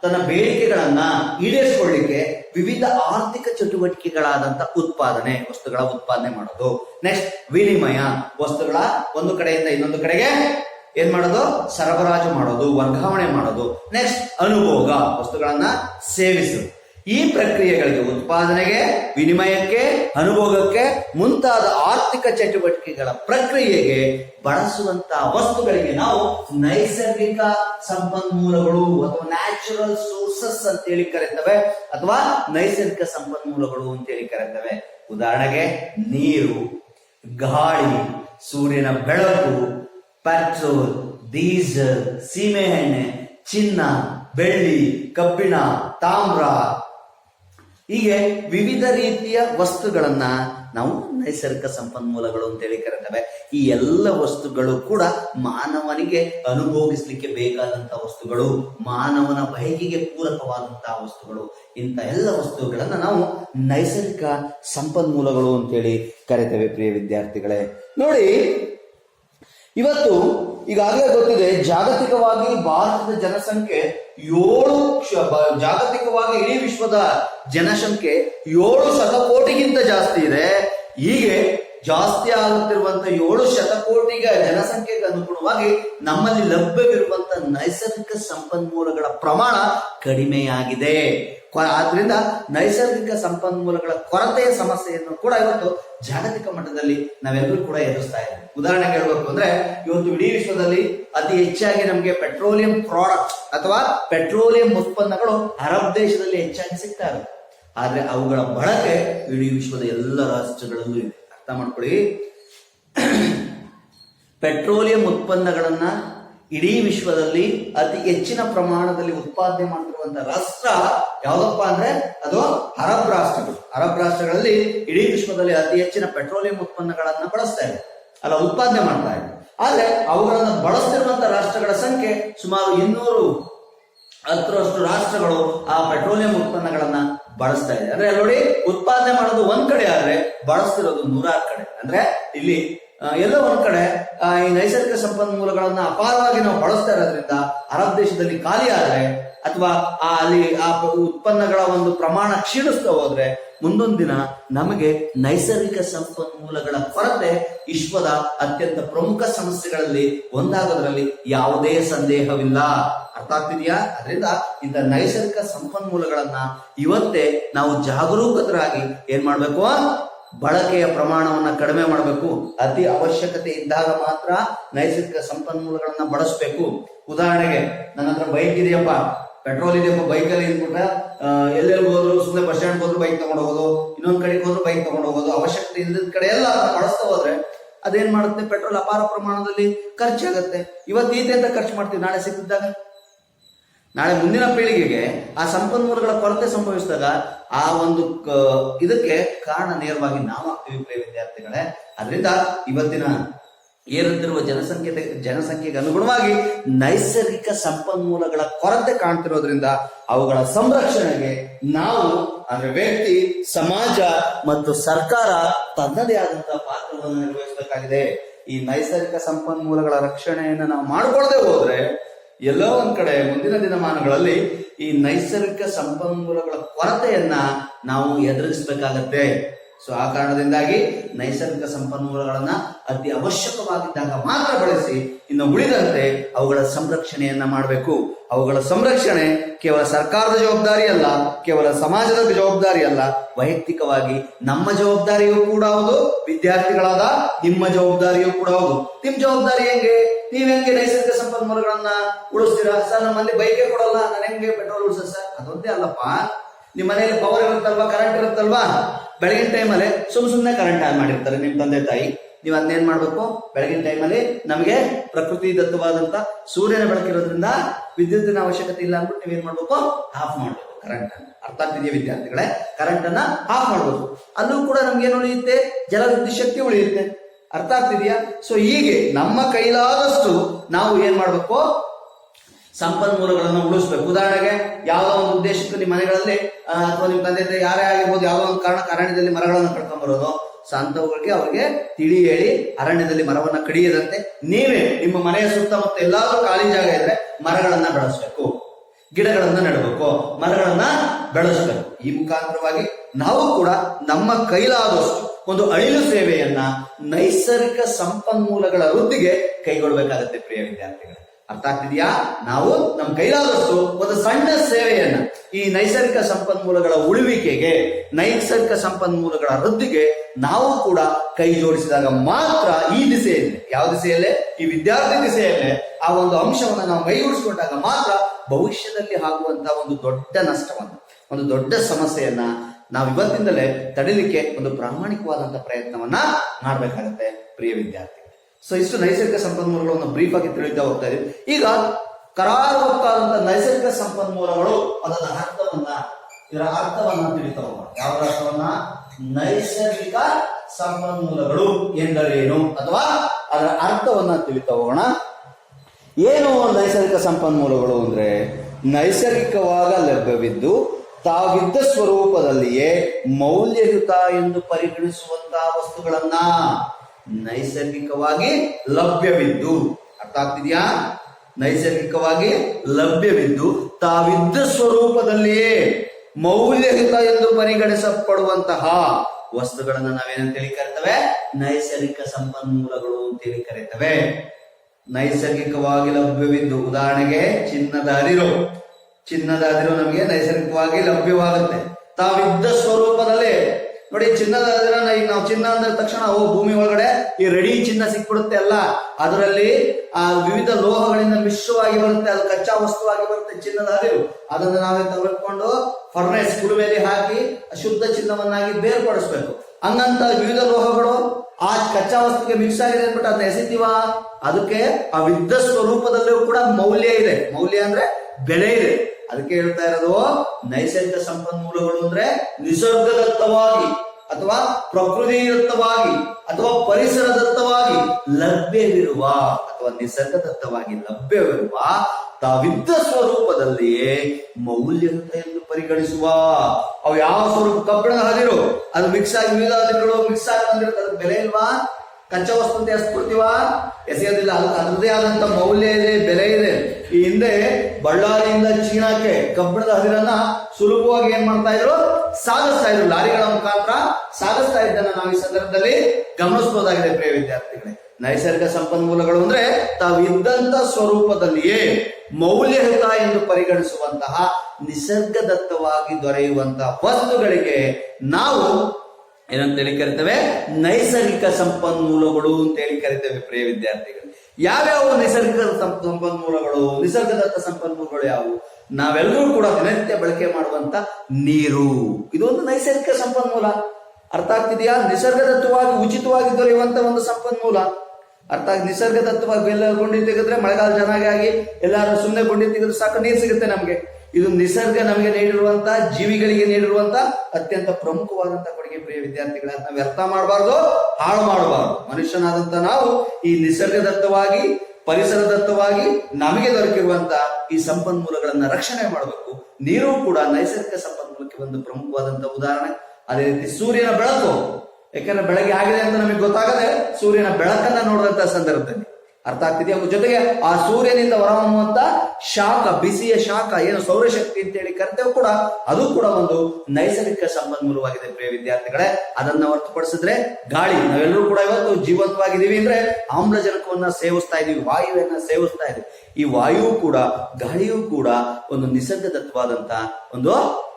ತನ್ನ ಬೇಡಿಕೆಗಳನ್ನ ಈಡೇರಿಸಿಕೊಳ್ಳಿಕ್ಕೆ ವಿವಿಧ ಆರ್ಥಿಕ ಚಟುವಟಿಕೆಗಳಾದಂತ ಉತ್ಪಾದನೆ, ವಸ್ತುಗಳ ಉತ್ಪಾದನೆ ಮಾಡೋದು. ನೆಕ್ಸ್ಟ್ ವಿನಿಮಯ. ವಸ್ತುಗಳ ಒಂದು ಕಡೆಯಿಂದ ಇನ್ನೊಂದು ಕಡೆಗೆ ಏನ್ ಮಾಡೋದು? ಸರಬರಾಜು ಮಾಡೋದು, ವರ್ಗಾವಣೆ ಮಾಡೋದು. ನೆಕ್ಸ್ಟ್ ಅನುಭೋಗ. ವಸ್ತುಗಳನ್ನ ಸೇವಿಸುದು ಈ ಪ್ರಕ್ರಿಯೆಗಳಿಗೆ ಉತ್ಪಾದನೆಗೆ, ವಿನಿಮಯಕ್ಕೆ, ಅನುಭೋಗಕ್ಕೆ ಮುಂತಾದ ಆರ್ಥಿಕ ಚಟುವಟಿಕೆಗಳ ಪ್ರಕ್ರಿಯೆಗೆ ಬಳಸುವಂತಹ ವಸ್ತುಗಳಿಗೆ ನಾವು ನೈಸರ್ಗಿಕ ಸಂಪನ್ಮೂಲಗಳು ಅಥವಾ ನ್ಯಾಚುರಲ್ ಸೋರ್ಸಸ್ ಅಂತೇಳಿ ಕರೀತವೆ, ಅಥವಾ ನೈಸರ್ಗಿಕ ಸಂಪನ್ಮೂಲಗಳು ಅಂತೇಳಿ ಕರೀತವೆ. ಉದಾಹರಣೆಗೆ ನೀರು, ಗಾಳಿ, ಸೂರ್ಯನ ಬೆಳಕು ಪೆಟ್ರೋಲ್ ಡೀಸೆಲ್ ಸೀಮೆಎಣ್ಣೆ ಚಿನ್ನ, ಬೆಳ್ಳಿ, ಕಬ್ಬಿಣ, ತಾಮ್ರ ಹೀಗೆ ವಿವಿಧ ರೀತಿಯ ವಸ್ತುಗಳನ್ನ ನಾವು ನೈಸರ್ಗಿಕ ಸಂಪನ್ಮೂಲಗಳು ಅಂತೇಳಿ ಕರೀತೇವೆ. ಈ ಎಲ್ಲ ವಸ್ತುಗಳು ಕೂಡ ಮಾನವನಿಗೆ ಅನುಭೋಗಿಸ್ಲಿಕ್ಕೆ ಬೇಕಾದಂತಹ ವಸ್ತುಗಳು, ಮಾನವನ ಬಯಕೆಗೆ ಪೂರಕವಾದಂತಹ ವಸ್ತುಗಳು. ಇಂಥ ಎಲ್ಲ ವಸ್ತುಗಳನ್ನ ನಾವು ನೈಸರ್ಗಿಕ ಸಂಪನ್ಮೂಲಗಳು ಅಂತೇಳಿ ಕರಿತೇವೆ ಪ್ರಿಯ ವಿದ್ಯಾರ್ಥಿಗಳೇ. ನೋಡಿ ಇವತ್ತು ಈಗಾಗಲೇ ಗೊತ್ತಿದೆ, ಜಾಗತಿಕವಾಗಿ ಭಾರತದ ಜನಸಂಖ್ಯೆ ಏಳು ಜಾಗತಿಕವಾಗಿ ಇಡೀ ವಿಶ್ವದ ಜನಸಂಖ್ಯೆ ಏಳು ಶತಕೋಟಿಗಿಂತ ಜಾಸ್ತಿ ಇದೆ. ಹೀಗೆ ಜಾಸ್ತಿ ಆಗುತ್ತಿರುವಂತ ಏಳು ಶತಕೋಟಿಗೆ ಜನಸಂಖ್ಯೆಗೆ ಅನುಗುಣವಾಗಿ ನಮ್ಮಲ್ಲಿ ಲಭ್ಯವಿರುವಂತ ನೈಸರ್ಗಿಕ ಸಂಪನ್ಮೂಲಗಳ ಪ್ರಮಾಣ ಕಡಿಮೆಯಾಗಿದೆ. ಆದ್ರಿಂದ ನೈಸರ್ಗಿಕ ಸಂಪನ್ಮೂಲಗಳ ಕೊರತೆಯ ಸಮಸ್ಯೆಯನ್ನು ಕೂಡ ಇವತ್ತು ಜಾಗತಿಕ ಮಟ್ಟದಲ್ಲಿ ನಾವೆಲ್ಲರೂ ಕೂಡ ಎದುರಿಸ್ತಾ ಇದ್ದೀವಿ. ಉದಾಹರಣೆಗೆ ಹೇಳ್ಬೇಕು ಅಂದ್ರೆ, ಇವತ್ತು ಇಡೀ ವಿಶ್ವದಲ್ಲಿ ಅತಿ ಹೆಚ್ಚಾಗಿ ನಮಗೆ ಪೆಟ್ರೋಲಿಯಂ ಪ್ರಾಡಕ್ಟ್ ಅಥವಾ ಪೆಟ್ರೋಲಿಯಂ ಉತ್ಪನ್ನಗಳು ಅರಬ್ ದೇಶದಲ್ಲಿ ಹೆಚ್ಚಾಗಿ ಸಿಗ್ತಾ ಇರುತ್ತೆ ಆದ್ರೆ ಅವುಗಳ ಬಳಕೆ ಇಡೀ ವಿಶ್ವದ ಎಲ್ಲ ರಾಷ್ಟ್ರಗಳಲ್ಲೂ ಇದೆ. ಅರ್ಥ ಮಾಡ್ಕೊಳ್ಳಿ. ಪೆಟ್ರೋಲಿಯಂ ಉತ್ಪನ್ನಗಳನ್ನ ಇಡೀ ವಿಶ್ವದಲ್ಲಿ ಅತಿ ಹೆಚ್ಚಿನ ಪ್ರಮಾಣದಲ್ಲಿ ಉತ್ಪಾದನೆ ಮಾಡ್ತಿರುವಂತ ರಾಷ್ಟ್ರ ಯಾವ್ದಪ್ಪ ಅಂದ್ರೆ ಅದು ಅರಬ್ ರಾಷ್ಟ್ರಗಳು. ಅರಬ್ ರಾಷ್ಟ್ರಗಳಲ್ಲಿ ಇಡೀ ವಿಶ್ವದಲ್ಲಿ ಅತಿ ಹೆಚ್ಚಿನ ಪೆಟ್ರೋಲಿಯಂ ಉತ್ಪನ್ನಗಳನ್ನ ಬಳಸ್ತಾ ಇದೆ ಅಲ್ಲ, ಉತ್ಪಾದನೆ ಮಾಡ್ತಾ ಇದೆ ಆದ್ರೆ ಅವುಗಳನ್ನ ಬಳಸ್ತಿರುವಂತ ರಾಷ್ಟ್ರಗಳ ಸಂಖ್ಯೆ ಸುಮಾರು ಇನ್ನೂರು ಹತ್ತರಷ್ಟು ರಾಷ್ಟ್ರಗಳು ಆ ಪೆಟ್ರೋಲಿಯಂ ಉತ್ಪನ್ನಗಳನ್ನ ಬಳಸ್ತಾ ಇದೆ ಅಂದ್ರೆ ನೋಡಿ, ಉತ್ಪಾದನೆ ಮಾಡೋದು ಒಂದ್ ಕಡೆ ಆದ್ರೆ ಬಳಸ್ತಿರೋದು ನೂರಾರು ಕಡೆ. ಅಂದ್ರೆ ಇಲ್ಲಿ ಎಲ್ಲ ಒಂದ್ ಕಡೆ ಈ ನೈಸರ್ಗಿಕ ಸಂಪನ್ಮೂಲಗಳನ್ನ ಅಪಾರವಾಗಿ ನಾವು ಬಳಸ್ತಾ ಇರೋದ್ರಿಂದ ಅರಬ್ ದೇಶದಲ್ಲಿ ಖಾಲಿ ಆದ್ರೆ ಅಥವಾ ಆ ಅಲ್ಲಿ ಆ ಉತ್ಪನ್ನಗಳ ಒಂದು ಪ್ರಮಾಣ ಕ್ಷೀಣಿಸ್ತಾ ಹೋದ್ರೆ ಮುಂದೊಂದು ದಿನ ನಮಗೆ ನೈಸರ್ಗಿಕ ಸಂಪನ್ಮೂಲಗಳ ಕೊರತೆ ವಿಶ್ವದ ಅತ್ಯಂತ ಪ್ರಮುಖ ಸಮಸ್ಯೆಗಳಲ್ಲಿ ಒಂದಾಗೋದ್ರಲ್ಲಿ ಯಾವುದೇ ಸಂದೇಹವಿಲ್ಲ. ಅರ್ಥ ಆಗ್ತಿದೆಯಾ? ಅದರಿಂದ ಇಂಥ ನೈಸರ್ಗಿಕ ಸಂಪನ್ಮೂಲಗಳನ್ನ ಇವತ್ತೇ ನಾವು ಜಾಗರೂಕತರಾಗಿ ಏನ್ ಮಾಡ್ಬೇಕು? ಬಳಕೆಯ ಪ್ರಮಾಣವನ್ನ ಕಡಿಮೆ ಮಾಡಬೇಕು. ಅತಿ ಅವಶ್ಯಕತೆ ಇದ್ದಾಗ ಮಾತ್ರ ನೈಸರ್ಗಿಕ ಸಂಪನ್ಮೂಲಗಳನ್ನ ಬಳಸಬೇಕು. ಉದಾಹರಣೆಗೆ ನನ್ನ ಹತ್ರ ಬೈಕ್ ಇದೆಯಪ್ಪ. ಪೆಟ್ರೋಲ್ ಇದೆಯಪ್ಪ ಬೈಕಲ್ಲಿ ಇದ್ಬಿಟ್ಟ ಎಲ್ಲೆಲ್ಲಿ ಹೋದ್ರು ಸುಮ್ಮನೆ ಬಸ್ ಸ್ಟ್ಯಾಂಡ್ ಹೋದ್ರು ಬೈಕ್ ತಗೊಂಡು ಹೋಗೋದು, ಇನ್ನೊಂದ್ ಕಡೆಗೆ ಹೋದ್ರು ಬೈಕ್ ತಗೊಂಡು ಹೋಗೋದು, ಅವಶ್ಯಕತೆ ಇಲ್ಲದ ಕಡೆ ಎಲ್ಲ ಬಳಸ್ತಾ ಹೋದ್ರೆ ಅದೇನ್ ಮಾಡುತ್ತೆ? ಪೆಟ್ರೋಲ್ ಅಪಾರ ಪ್ರಮಾಣದಲ್ಲಿ ಖರ್ಚಾಗತ್ತೆ. ಇವತ್ತು ಈತೆ ಅಂತ ಖರ್ಚು ಮಾಡ್ತೀವಿ. ನಾಳೆ ಸಿಕ್ಕಿದ್ದಾಗ? ನಾಳೆ ಮುಂದಿನ ಪೀಳಿಗೆಗೆ ಆ ಸಂಪನ್ಮೂಲಗಳ ಕೊರತೆ ಸಂಭವಿಸಿದಾಗ ಆ ಒಂದು ಇದಕ್ಕೆ ಕಾರಣ ನೇರವಾಗಿ ನಾವು ಆಗ್ತೀವಿ ಪ್ರಿಯ ವಿದ್ಯಾರ್ಥಿಗಳೇ. ಅದರಿಂದ ಇವತ್ತಿನ ಏರುತ್ತಿರುವ ಜನಸಂಖ್ಯೆ ಜನಸಂಖ್ಯೆಗೆ ಅನುಗುಣವಾಗಿ ನೈಸರ್ಗಿಕ ಸಂಪನ್ಮೂಲಗಳ ಕೊರತೆ ಕಾಣ್ತಿರೋದ್ರಿಂದ ಅವುಗಳ ಸಂರಕ್ಷಣೆಗೆ ನಾವು, ಅಂದ್ರೆ ವ್ಯಕ್ತಿ, ಸಮಾಜ ಮತ್ತು ಸರ್ಕಾರ ತನ್ನದೇ ಆದಂತಹ ಪಾತ್ರವನ್ನು ನಿರ್ವಹಿಸಬೇಕಾಗಿದೆ. ಈ ನೈಸರ್ಗಿಕ ಸಂಪನ್ಮೂಲಗಳ ರಕ್ಷಣೆಯನ್ನು ನಾವು ಮಾಡಿಕೊಳ್ಳದೆ ಹೋದ್ರೆ, ಎಲ್ಲೋ ಒಂದ್ ಕಡೆ ಮುಂದಿನ ದಿನಮಾನಗಳಲ್ಲಿ ಈ ನೈಸರ್ಗಿಕ ಸಂಪನ್ಮೂಲಗಳ ಕೊರತೆಯನ್ನ ನಾವು ಎದುರಿಸಬೇಕಾಗತ್ತೆ. ಸೊ ಆ ಕಾರಣದಿಂದಾಗಿ ನೈಸರ್ಗಿಕ ಸಂಪನ್ಮೂಲಗಳನ್ನ ಅತಿ ಅವಶ್ಯಕವಾಗಿದ್ದಾಗ ಮಾತ್ರ ಬಳಸಿ ಇನ್ನು ಉಳಿದಂತೆ ಅವುಗಳ ಸಂರಕ್ಷಣೆಯನ್ನ ಮಾಡಬೇಕು. ಅವುಗಳ ಸಂರಕ್ಷಣೆ ಕೇವಲ ಸರ್ಕಾರದ ಜವಾಬ್ದಾರಿ ಅಲ್ಲ, ಕೇವಲ ಸಮಾಜದ ಜವಾಬ್ದಾರಿ ಅಲ್ಲ, ವೈಯಕ್ತಿಕವಾಗಿ ನಮ್ಮ ಜವಾಬ್ದಾರಿಯೂ ಕೂಡ ಹೌದು, ವಿದ್ಯಾರ್ಥಿಗಳಾದ ನಿಮ್ಮ ಜವಾಬ್ದಾರಿಯೂ ಕೂಡ ಹೌದು. ನಿಮ್ ಜವಾಬ್ದಾರಿ ಹೆಂಗೆ? ನೀವ್ ಹೆಂಗೆ ನೈಸರ್ಗಿಕ ಸಂಪನ್ಮೂಲಗಳನ್ನ ಉಳಿಸ್ತೀರಾ? ಸರ್ ನಮ್ಮಲ್ಲಿ ಬೈಕೇ ಕೊಡಲ್ಲ, ನಾನು ಹೆಂಗೆ ಪೆಟ್ರೋಲ್ ಉಳಿಸ ಸರ್? ಅದೊಂದೇ ಅಲ್ಲಪ್ಪ. ನಿಮ್ಮ ಮನೆಯಲ್ಲಿ ಪವರ್ ಇರುತ್ತಲ್ವಾ ಕರೆಂಟ್ ಇರುತ್ತಲ್ವಾ? ಬೆಳಗಿನ ಟೈಮಲ್ಲಿ ಸುಮ್ ಸುಮ್ನೆ ಕರೆಂಟ್ ಆನ್ ಮಾಡಿರ್ತಾರೆ ನಿಮ್ ತಂದೆ ತಾಯಿ. ನೀವು ಅದನ್ನೇನ್ ಮಾಡ್ಬೇಕು? ಬೆಳಗಿನ ಟೈಮಲ್ಲಿ ನಮಗೆ ಪ್ರಕೃತಿ ದತ್ತವಾದಂತ ಸೂರ್ಯನ ಬೆಳಕಿರೋದ್ರಿಂದ ವಿದ್ಯುತ್ತಿನ ಅವಶ್ಯಕತೆ ಇಲ್ಲ ಅಂದ್ಬಿಟ್ಟು ನೀವೇನ್ ಮಾಡ್ಬೇಕು? ಆಫ್ ಮಾಡ್ಬೇಕು ಕರೆಂಟ್ ಅನ್ನ. ಅರ್ಥ ಆಗ್ತಿದೆಯಾ ವಿದ್ಯಾರ್ಥಿಗಳೇ? ಕರೆಂಟ್ ಅನ್ನ ಆಫ್ ಮಾಡ್ಬೇಕು. ಅಲ್ಲೂ ಕೂಡ ನಮ್ಗೆ ಏನು ಉಳಿಯುತ್ತೆ? ಜಲವಿದ್ಯುತ್ ಶಕ್ತಿ ಉಳಿಯುತ್ತೆ. ಅರ್ಥ ಆಗ್ತಿದೆಯಾ ಸೊ ಹೀಗೆ ನಮ್ಮ ಕೈಲಾದಷ್ಟು ನಾವು ಏನ್ ಮಾಡ್ಬೇಕು? ಸಂಪನ್ಮೂಲಗಳನ್ನು ಉಳಿಸ್ಬೇಕು. ಉದಾಹರಣೆಗೆ ಯಾವುದೋ ಒಂದು ಉದ್ದೇಶಕ್ಕೆ ನಿಮ್ಮ ಮನೆಗಳಲ್ಲಿ ಅಥವಾ ನಿಮ್ಮ ತಂದೆ ತಾಯಿ ಯಾರೇ ಆಗಿರ್ಬೋದು, ಯಾವುದೋ ಒಂದು ಕಾರಣ ಅರಣ್ಯದಲ್ಲಿ ಮರಗಳನ್ನು ಕಳ್ಕೊಂಡ್ಬರೋದು ಸೊ ಅಂಥವುಗಳಿಗೆ ಅವರಿಗೆ ತಿಳಿ ಹೇಳಿ ಅರಣ್ಯದಲ್ಲಿ ಮರವನ್ನ ಕಡಿಯದಂತೆ ನೀವೇ ನಿಮ್ಮ ಮನೆಯ ಸುತ್ತಮುತ್ತ ಎಲ್ಲಾದ್ರೂ ಖಾಲಿ ಜಾಗ ಇದ್ರೆ ಮರಗಳನ್ನ ಬೆಳೆಸ್ಬೇಕು. ಗಿಡಗಳನ್ನ ನೆಡಬೇಕು. ಮರಗಳನ್ನ ಬೆಳೆಸ್ಬೇಕು. ಈ ಮುಖಾಂತರವಾಗಿ ನಾವು ಕೂಡ ನಮ್ಮ ಕೈಲಾದಷ್ಟು ಒಂದು ಅಳಿಲು ಸೇವೆಯನ್ನ ನೈಸರ್ಗಿಕ ಸಂಪನ್ಮೂಲಗಳ ವೃದ್ಧಿಗೆ ಕೈಗೊಳ್ಳಬೇಕಾಗತ್ತೆ ಪ್ರಿಯ ವಿದ್ಯಾರ್ಥಿಗಳೇ. ಅರ್ಥ ಆಗ್ತಿದ್ಯಾ? ನಾವು ನಮ್ಮ ಕೈಲಾದಷ್ಟು ಒಂದು ಸಣ್ಣ ಸೇವೆಯನ್ನ ಈ ನೈಸರ್ಗಿಕ ಸಂಪನ್ಮೂಲಗಳ ಉಳಿವಿಕೆಗೆ, ನೈಸರ್ಗಿಕ ಸಂಪನ್ಮೂಲಗಳ ವೃದ್ಧಿಗೆ ನಾವು ಕೂಡ ಕೈ ಜೋಡಿಸಿದಾಗ ಮಾತ್ರ ಈ ದಿಸೆಯಲ್ಲಿ, ಯಾವ ದಿಸೆಯಲ್ಲೇ? ಈ ವಿದ್ಯಾರ್ಥಿ ದಿಸೆಯಲ್ಲೇ ಆ ಒಂದು ಅಂಶವನ್ನ ನಾವು ಕೈಗೂಡಿಸಿಕೊಂಡಾಗ ಮಾತ್ರ ಭವಿಷ್ಯದಲ್ಲಿ ಆಗುವಂತಹ ಒಂದು ದೊಡ್ಡ ನಷ್ಟವನ್ನು, ಒಂದು ದೊಡ್ಡ ಸಮಸ್ಯೆಯನ್ನ ನಾವು ಇವತ್ತಿಂದಲೇ ತಡಿಲಿಕ್ಕೆ ಒಂದು ಪ್ರಾಮಾಣಿಕವಾದಂತಹ ಪ್ರಯತ್ನವನ್ನ ಮಾಡಬೇಕಾಗತ್ತೆ, ಪ್ರಿಯ ವಿದ್ಯಾರ್ಥಿ. ಸೊ ಇಷ್ಟು ನೈಸರ್ಗಿಕ ಸಂಪನ್ಮೂಲಗಳನ್ನು ಬ್ರೀಫ್ ಆಗಿ ತಿಳಿತಾ ಹೋಗ್ತಾ ಇದೀವಿ ಈಗ ಕರಾರುವಕ್ಕಾದಂತಹ ನೈಸರ್ಗಿಕ ಸಂಪನ್ಮೂಲಗಳು ಅದರ ಅರ್ಥವನ್ನ, ಇದರ ಅರ್ಥವನ್ನ ತಿಳಿತಾ ಹೋಗೋಣ. ಯಾವ ಅರ್ಥವನ್ನ? ನೈಸರ್ಗಿಕ ಸಂಪನ್ಮೂಲಗಳು ಎಂದರೇನು? ಅಥವಾ ಅದರ ಅರ್ಥವನ್ನ ತಿಳಿತಾ ಹೋಗೋಣ. ಏನು ನೈಸರ್ಗಿಕ ಸಂಪನ್ಮೂಲಗಳು ಅಂದ್ರೆ? ನೈಸರ್ಗಿಕವಾಗ ಲಭ್ಯವಿದ್ದು ತಾವಿದ್ದ ಸ್ವರೂಪದಲ್ಲಿಯೇ ಮೌಲ್ಯಯುತ ಎಂದು ಪರಿಗಣಿಸುವಂತಹ ವಸ್ತುಗಳನ್ನ. ನೈಸರ್ಗಿಕವಾಗಿ ಲಭ್ಯವಿದ್ದು. ಅರ್ಥ ಆಗ್ತಿದ್ಯಾ? ನೈಸರ್ಗಿಕವಾಗಿ ಲಭ್ಯವಿದ್ದು ತಾವಿದ್ದ ಸ್ವರೂಪದಲ್ಲಿಯೇ ಮೌಲ್ಯಯುತ ಎಂದು ಪರಿಗಣಿಸಲ್ಪಡುವಂತಹ ವಸ್ತುಗಳನ್ನ ನಾವೇನಂತೇಳಿ ಕರಿತವೆ? ನೈಸರ್ಗಿಕ ಸಂಪನ್ಮೂಲಗಳು ಅಂತೇಳಿ ಕರೀತವೆ. ನೈಸರ್ಗಿಕವಾಗಿ ಲಭ್ಯವಿದ್ದು ಉದಾಹರಣೆಗೆ ಚಿನ್ನದ ಅದಿರು ಚಿನ್ನದ ಅದಿರು ನಮಗೆ ನೈಸರ್ಗಿಕವಾಗಿ ಲಭ್ಯವಾಗುತ್ತೆ. ತಾವಿದ್ದ ಸ್ವರೂಪದಲ್ಲೇ ನೋಡಿ, ಚಿನ್ನದ ಅದಿರನ್ನ ಈಗ ನಾವು ಚಿನ್ನ ಅಂದ ತಕ್ಷಣ ಓ, ಭೂಮಿ ಒಳಗಡೆ ಈ ರೆಡಿ ಚಿನ್ನ ಸಿಕ್ಬಿಡುತ್ತೆ ಅಲ್ಲ? ಅದರಲ್ಲಿ, ಆ, ವಿವಿಧ ಲೋಹಗಳಿಂದ ಮಿಶ್ರವಾಗಿ ಬರುತ್ತೆ, ಅದು ಕಚ್ಚಾ ವಸ್ತುವಾಗಿ ಬರುತ್ತೆ ಚಿನ್ನದ ಹರಿವು. ಅದನ್ನು ನಾವೇ ತೆಗೆದುಕೊಂಡು ಫರ್ನೆಸ್ ಕುಲುಮೆಯಲ್ಲಿ ಹಾಕಿ, ಶುದ್ಧ ಚಿನ್ನವನ್ನಾಗಿ ಬೇರ್ಪಡಿಸ್ಬೇಕು. ಹಂಗಂತ ವಿವಿಧ ಲೋಹಗಳು ಆ ಕಚ್ಚಾ ವಸ್ತುಗೆ ಮಿಕ್ಸ್ ಆಗಿದೆ ಅಂದ್ಬಿಟ್ಟು ಅದನ್ನ ಎಸಿತೀವ? ಅದಕ್ಕೆ ಆ ವಿದ್ದ ಸ್ವರೂಪದಲ್ಲೂ ಕೂಡ ಮೌಲ್ಯ ಇದೆ. ಮೌಲ್ಯ ಅಂದ್ರೆ ಬೆಲೆ ಇದೆ. ಅದಕ್ಕೆ ಹೇಳ್ತಾ ಇರೋದು, ನೈಸರ್ಗಿಕ ಸಂಪನ್ಮೂಲಗಳು ಅಂದ್ರೆ ನಿಸರ್ಗದತ್ತವಾಗಿ ಅಥವಾ ಪ್ರಕೃತಿದತ್ತವಾಗಿ ಅಥವಾ ಪರಿಸರದತ್ತವಾಗಿ ಲಭ್ಯವಿರುವ ಅಥವಾ ನಿಸರ್ಗದತ್ತವಾಗಿ ಲಭ್ಯವಿರುವ ತಾವಿದ್ದ ಸ್ವರೂಪದಲ್ಲಿಯೇ ಮೌಲ್ಯಯುತ ಎಂದು ಪರಿಗಣಿಸುವ. ಅವು ಯಾವ ಸ್ವರೂಪ? ಕಬ್ಬಿಣದ ಹದಿರು. ಅದು ಮಿಕ್ಸ್ ಆಗಿ ಮಿಕ್ಸ್ ಆಗಿ ಬಂದಿರುತ್ತೆ. ಅದಕ್ಕೆ ಬೆಲೆ ಇಲ್ವಾ? ಕಚ್ಚಾ ವಸ್ತು ಅಂತ ಎಸ್ಬಿಡ್ತೀವ ಎಸೆಯೋದಿಲ್ಲ, ಅದು ಅದರದೇ ಆದಂತ ಮೌಲ್ಯ ಇದೆ, ಬೆಲೆ ಇದೆ. ಈ ಹಿಂದೆ ಬಳ್ಳಾರಿಯಿಂದ ಚೀನಾಕ್ಕೆ ಕಬ್ಬಿಣದ ಹಸಿರನ್ನ ಸುಲಭವಾಗಿ ಏನ್ ಮಾಡ್ತಾ ಇದ್ರು? ಸಾಗಿಸ್ತಾ ಇದ್ರು. ಲಾರಿಗಳ ಮುಖಾಂತರ ಸಾಗಿಸ್ತಾ ಇದ್ದನ್ನ ನಾವು ಈ ಸಂದರ್ಭದಲ್ಲಿ ಗಮನಿಸಬಹುದಾಗಿದೆ ಪ್ರಿಯ ವಿದ್ಯಾರ್ಥಿಗಳೇ. ನೈಸರ್ಗಿಕ ಸಂಪನ್ಮೂಲಗಳು ಅಂದ್ರೆ ತಾವಿದ್ದಂತ ಸ್ವರೂಪದಲ್ಲಿಯೇ ಮೌಲ್ಯಯುತ ಎಂದು ಪರಿಗಣಿಸುವಂತಹ ನಿಸರ್ಗದತ್ತವಾಗಿ ದೊರೆಯುವಂತಹ ವಸ್ತುಗಳಿಗೆ ನಾವು ಏನಂತೇಳಿ ಕರಿತೇವೆ? ನೈಸರ್ಗಿಕ ಸಂಪನ್ಮೂಲಗಳು ಅಂತೇಳಿ ಕರಿತೇವೆ ಪ್ರಿಯ ವಿದ್ಯಾರ್ಥಿಗಳು. ಯಾವ್ಯಾವ ನೈಸರ್ಗಿಕ ಸಂಪನ್ಮೂಲಗಳು? ನಿಸರ್ಗದತ್ತ ಸಂಪನ್ಮೂಲಗಳು ಯಾವುವು? ನಾವೆಲ್ಲರೂ ಕೂಡ ದಿನನಿತ್ಯ ಬಳಕೆ ಮಾಡುವಂತ ನೀರು. ಇದೊಂದು ನೈಸರ್ಗಿಕ ಸಂಪನ್ಮೂಲ. ಅರ್ಥ ಆಗ್ತಿದೆಯಾ? ನಿಸರ್ಗದತ್ತವಾಗಿ ಉಚಿತವಾಗಿ ದೊರೆಯುವಂತ ಒಂದು ಸಂಪನ್ಮೂಲ. ಅರ್ಥ ನಿಸರ್ಗದತ್ತವಾಗಿ ಎಲ್ಲ ಗುಂಡಿ ತೆಗೆದ್ರೆ ಮಳೆಗಾಲ ಚೆನ್ನಾಗಿ ಆಗಿ ಎಲ್ಲಾರು ಸುಮ್ಮನೆ ಗುಂಡಿ ತೆಗೆದ್ರೆ ಸಾಕು, ನೀರು ಸಿಗುತ್ತೆ ನಮಗೆ. ಇದು ನಿಸರ್ಗ ನಮಗೆ ನೀಡಿರುವಂತ, ಜೀವಿಗಳಿಗೆ ನೀಡಿರುವಂತ ಅತ್ಯಂತ ಪ್ರಮುಖವಾದಂತಹ ಕೊಡುಗೆ ಪ್ರಿಯ ವಿದ್ಯಾರ್ಥಿಗಳ ನಾವು ವ್ಯರ್ಥ ಮಾಡಬಾರ್ದು, ಹಾಳು ಮಾಡಬಾರ್ದು. ಮನುಷ್ಯನಾದಂತ ನಾವು ಈ ನಿಸರ್ಗದತ್ತವಾಗಿ ಪರಿಸರದತ್ತವಾಗಿ ನಮಗೆ ದೊರಕಿರುವಂತ ಈ ಸಂಪನ್ಮೂಲಗಳನ್ನ ರಕ್ಷಣೆ ಮಾಡಬೇಕು. ನೀರು ಕೂಡ ನೈಸರ್ಗಿಕ ಸಂಪನ್ಮೂಲಕ್ಕೆ ಒಂದು ಪ್ರಮುಖವಾದಂತ ಉದಾಹರಣೆ. ಅದೇ ರೀತಿ ಸೂರ್ಯನ ಬೆಳಕು, ಯಾಕಂದ್ರೆ ಬೆಳಗ್ಗೆ ಆಗಿದೆ ಅಂತ ನಮಗೆ ಗೊತ್ತಾಗದೆ ಸೂರ್ಯನ ಬೆಳಕನ್ನ ನೋಡುವಂತಹ ಸಂದರ್ಭದಲ್ಲಿ. ಅರ್ಥ ಆಗ್ತಿದೆಯಾ? ಜೊತೆಗೆ ಆ ಸೂರ್ಯನಿಂದ ಹೊರಹೊಮ್ಮುವಂತ ಶಾಖ, ಬಿಸಿಯ ಶಾಖ, ಏನು ಸೌರಶಕ್ತಿ ಅಂತ ಹೇಳಿ ಕರ್ತೇವೆ ಕೂಡ, ಅದು ಕೂಡ ಒಂದು ನೈಸರ್ಗಿಕ ಸಂಪನ್ಮೂಲವಾಗಿದೆ ಪ್ರಿಯ ವಿದ್ಯಾರ್ಥಿಗಳೇ. ಅದನ್ನ ಹೊರತುಪಡಿಸಿದ್ರೆ ಗಾಳಿ, ನಾವೆಲ್ಲರೂ ಕೂಡ ಇವತ್ತು ಜೀವಂತವಾಗಿದ್ದೀವಿ ಅಂದ್ರೆ ಆಮ್ಲಜನಕವನ್ನ ಸೇವಿಸ್ತಾ ಇದೀವಿ, ವಾಯುವನ್ನ ಸೇವಿಸ್ತಾ ಇದೀವಿ. ಈ ವಾಯು ಕೂಡ, ಗಾಳಿಯೂ ಕೂಡ ಒಂದು ನಿಸರ್ಗ ನಿಸರ್ಗದತ್ತವಾದಂತ ಒಂದು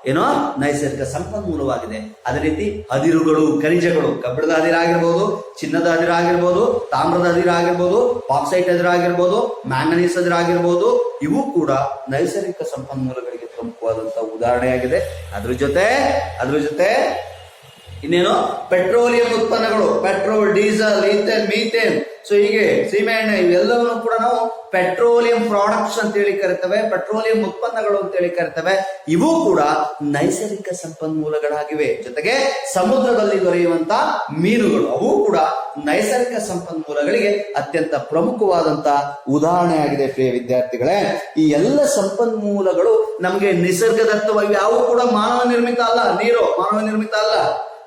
ಏನೋ ನೈಸರ್ಗಿಕ ಸಂಪನ್ಮೂಲವಾಗಿದೆ. ಅದೇ ರೀತಿ ಅದಿರುಗಳು, ಖನಿಜಗಳು, ಕಬ್ಬಿಣದ ಅದಿರ ಆಗಿರ್ಬೋದು, ಚಿನ್ನದ ಅದಿರ ಆಗಿರ್ಬೋದು, ತಾಮ್ರದ ಅದಿರ ಆಗಿರ್ಬೋದು ಬಾಕ್ಸೈಟ್ ಅದಿರ ಆಗಿರ್ಬೋದು ಮ್ಯಾಂಗನೀಸ್ ಅದಿರ ಆಗಿರ್ಬೋದು, ಇವು ಕೂಡ ನೈಸರ್ಗಿಕ ಸಂಪನ್ಮೂಲಗಳಿಗೆ ಪ್ರಮುಖವಾದಂತಹ ಉದಾಹರಣೆಯಾಗಿದೆ. ಅದ್ರ ಜೊತೆ ಅದ್ರ ಜೊತೆ ಇನ್ನೇನು? ಪೆಟ್ರೋಲಿಯಂ ಉತ್ಪನ್ನಗಳು, petrol, diesel, ethane, methane. So ಹೀಗೆ ಸೀಮೆ ಎಣ್ಣೆ, ಇವೆಲ್ಲವನ್ನು ಕೂಡ ನಾವು ಪೆಟ್ರೋಲಿಯಂ ಪ್ರಾಡಕ್ಟ್ಸ್ ಅಂತ ಹೇಳಿ ಕರಿತವೆ, ಪೆಟ್ರೋಲಿಯಂ ಉತ್ಪನ್ನಗಳು ಅಂತ ಹೇಳಿ ಕರಿತವೆ. ಇವು ಕೂಡ ನೈಸರ್ಗಿಕ ಸಂಪನ್ಮೂಲಗಳಾಗಿವೆ. ಜೊತೆಗೆ ಸಮುದ್ರದಲ್ಲಿ ದೊರೆಯುವಂತ ಮೀನುಗಳು, ಅವು ಕೂಡ ನೈಸರ್ಗಿಕ ಸಂಪನ್ಮೂಲಗಳಿಗೆ ಅತ್ಯಂತ ಪ್ರಮುಖವಾದಂತ ಉದಾಹರಣೆಯಾಗಿದೆ ಪ್ರಿಯ ವಿದ್ಯಾರ್ಥಿಗಳೇ. ಈ ಎಲ್ಲ ಸಂಪನ್ಮೂಲಗಳು ನಮಗೆ ನಿಸರ್ಗದತ್ತವಾಗಿ ಯಾವು ಕೂಡ ಮಾನವ ನಿರ್ಮಿತ ಅಲ್ಲ, ನೀರು ಮಾನವ ನಿರ್ಮಿತ ಅಲ್ಲ.